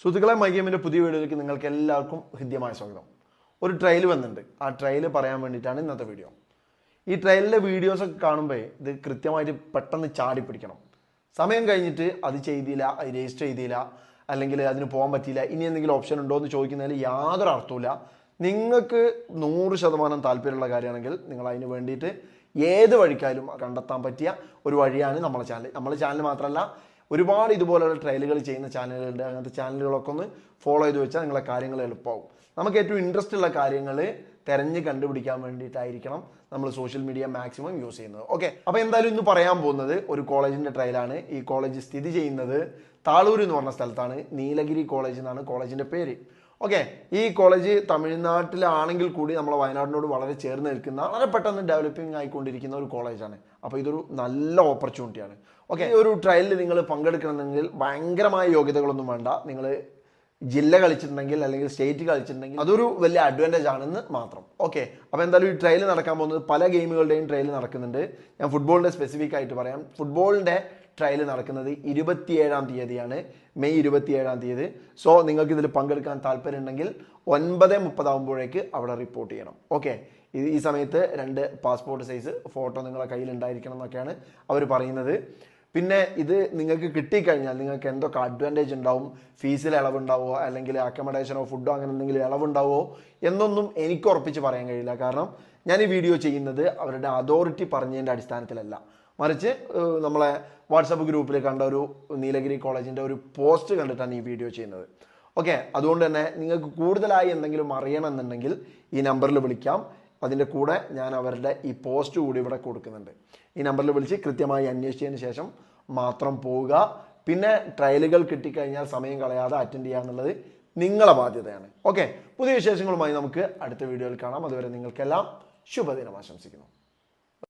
സുഹൃത്തുക്കളെ മൈ ഗെയിമിന്റെ പുതിയ വീഡിയോയിലേക്ക് നിങ്ങൾക്ക് എല്ലാവർക്കും ഹൃദ്യമായ സ്വാഗതം. ഒരു ട്രയൽ വന്നിട്ടുണ്ട്. ആ ട്രയൽ പറയാൻ വേണ്ടിയിട്ടാണ് ഇന്നത്തെ വീഡിയോ ഈ ട്രയലിലെ വീഡിയോസ് ഒക്കെ കാണുമ്പോൾ ഇത് കൃത്യമായിട്ട് പെട്ടെന്ന് ചാടി പിടിക്കണം. സമയം കഴിഞ്ഞിട്ട് അത് ചെയ്തില്ല അത് രജിസ്റ്റർ ചെയ്തില്ല അല്ലെങ്കിൽ അതിന് പോകാൻ പറ്റിയില്ല ഇനി എന്തെങ്കിലും ഓപ്ഷൻ ഉണ്ടോ എന്ന് ചോദിക്കുന്നതിൽ യാതൊരു അർത്ഥമില്ല നിങ്ങൾക്ക് നൂറ് ശതമാനം താല്പര്യമുള്ള കാര്യമാണെങ്കിൽ നിങ്ങൾ അതിന് വേണ്ടിയിട്ട് ഏത് വഴിക്കായാലും കണ്ടെത്താൻ പറ്റിയ ഒരു വഴിയാണ് നമ്മളെ ചാനൽ നമ്മളെ ചാനൽ മാത്രമല്ല ഒരുപാട് ഇതുപോലെയുള്ള ട്രയലുകൾ ചെയ്യുന്ന ചാനലുകളുണ്ട് അങ്ങനത്തെ ചാനലുകളൊക്കെ ഒന്ന് ഫോളോ ചെയ്ത് വെച്ചാൽ നിങ്ങളെ കാര്യങ്ങൾ എളുപ്പമാകും നമുക്ക് ഏറ്റവും ഇൻട്രസ്റ്റ് ഉള്ള കാര്യങ്ങൾ തിരഞ്ഞ് കണ്ടുപിടിക്കാൻ വേണ്ടിയിട്ടായിരിക്കണം നമ്മൾ സോഷ്യൽ മീഡിയ മാക്സിമം യൂസ് ചെയ്യുന്നത്. ഓക്കെ അപ്പോൾ എന്തായാലും ഇന്ന് പറയാൻ പോകുന്നത് ഒരു കോളേജിന്റെ ട്രയലാണ് ഈ കോളേജ് സ്ഥിതി ചെയ്യുന്നത് താളൂർ എന്ന് പറഞ്ഞ സ്ഥലത്താണ്. നീലഗിരി കോളേജ് എന്നാണ് കോളേജിന്റെ പേര്. ഓക്കെ ഈ കോളേജ് തമിഴ്നാട്ടിലാണെങ്കിൽ കൂടി നമ്മളെ വയനാടിനോട് വളരെ ചേർന്ന് നിൽക്കുന്ന വളരെ പെട്ടെന്ന് ഡെവലപ്പിംഗ് ആയിക്കൊണ്ടിരിക്കുന്ന ഒരു കോളേജാണ് അപ്പോൾ ഇതൊരു നല്ല ഓപ്പർച്യൂണിറ്റിയാണ് ഓക്കെ ഈ ഒരു ട്രയലിൽ നിങ്ങൾ പങ്കെടുക്കണമെങ്കിൽ ഭയങ്കരമായ യോഗ്യതകളൊന്നും വേണ്ട. നിങ്ങൾ ജില്ല കളിച്ചിട്ടുണ്ടെങ്കിൽ അല്ലെങ്കിൽ സ്റ്റേറ്റ് കളിച്ചിട്ടുണ്ടെങ്കിൽ അതൊരു വലിയ അഡ്വാന്റേജ് ആണെന്ന് മാത്രം. ഓക്കെ അപ്പോൾ എന്തായാലും ഈ ട്രയൽ നടക്കാൻ പോകുന്നത് പല ഗെയിമുകളുടെയും ട്രയൽ നടക്കുന്നുണ്ട്. ഞാൻ ഫുട്ബോളിന്റെ സ്പെസിഫിക് ആയിട്ട് പറയാം. ഫുട്ബോളിന്റെ ട്രയൽ നടക്കുന്നത് ഇരുപത്തിയേഴാം തീയതിയാണ്. മെയ് ഇരുപത്തിയേഴാം തീയതി. സോ നിങ്ങൾക്ക് ഇതിൽ പങ്കെടുക്കാൻ താല്പര്യമുണ്ടെങ്കിൽ ഒൻപത് മുപ്പതാകുമ്പോഴേക്ക് അവിടെ റിപ്പോർട്ട് ചെയ്യണം. ഓക്കെ ഈ സമയത്ത് രണ്ട് പാസ്പോർട്ട് സൈസ് ഫോട്ടോ നിങ്ങളെ കയ്യിൽ ഉണ്ടായിരിക്കണം എന്നൊക്കെയാണ് അവർ പറയുന്നത്. പിന്നെ ഇത് നിങ്ങൾക്ക് കിട്ടിക്കഴിഞ്ഞാൽ നിങ്ങൾക്ക് എന്തൊക്കെ അഡ്വാന്റേജ് ഉണ്ടാവും? ഫീസിൽ ഇളവുണ്ടാവോ അല്ലെങ്കിൽ അക്കമഡേഷനോ ഫുഡോ അങ്ങനെ എന്തെങ്കിലും ഇളവുണ്ടാവോ എന്നൊന്നും എനിക്ക് ഉറപ്പിച്ച് പറയാൻ കഴിയില്ല. കാരണം ഞാൻ ഈ വീഡിയോ ചെയ്യുന്നത് അവരുടെ അതോറിറ്റി പറഞ്ഞതിന്റെ അടിസ്ഥാനത്തിലല്ല. മറിച്ച് നമ്മളെ വാട്സപ്പ് ഗ്രൂപ്പിൽ കണ്ട ഒരു നീലഗിരി കോളേജിന്റെ ഒരു പോസ്റ്റ് കണ്ടിട്ടാണ് ഈ വീഡിയോ ചെയ്യുന്നത്. ഓക്കെ അതുകൊണ്ട് തന്നെ നിങ്ങൾക്ക് കൂടുതലായി എന്തെങ്കിലും അറിയണമെന്നുണ്ടെങ്കിൽ ഈ നമ്പറിൽ വിളിക്കാം. അതിന്റെ കൂടെ ഞാൻ അവരുടെ ഈ പോസ്റ്റ് കൂടി ഇവിടെ കൊടുക്കുന്നുണ്ട്. ഈ നമ്പറിൽ വിളിച്ച് കൃത്യമായി അന്വേഷിച്ചതിന് ശേഷം മാത്രം പോവുക. പിന്നെ ട്രയലുകൾ കിട്ടിക്കഴിഞ്ഞാൽ സമയം കളയാതെ അറ്റൻഡ് ചെയ്യുക എന്നുള്ളത് നിങ്ങളെ ബാധ്യതയാണ്. ഓക്കെ പുതിയ വിശേഷങ്ങളുമായി നമുക്ക് അടുത്ത വീഡിയോയിൽ കാണാം. അതുവരെ നിങ്ങൾക്കെല്ലാം ശുഭദിനം ആശംസിക്കുന്നു.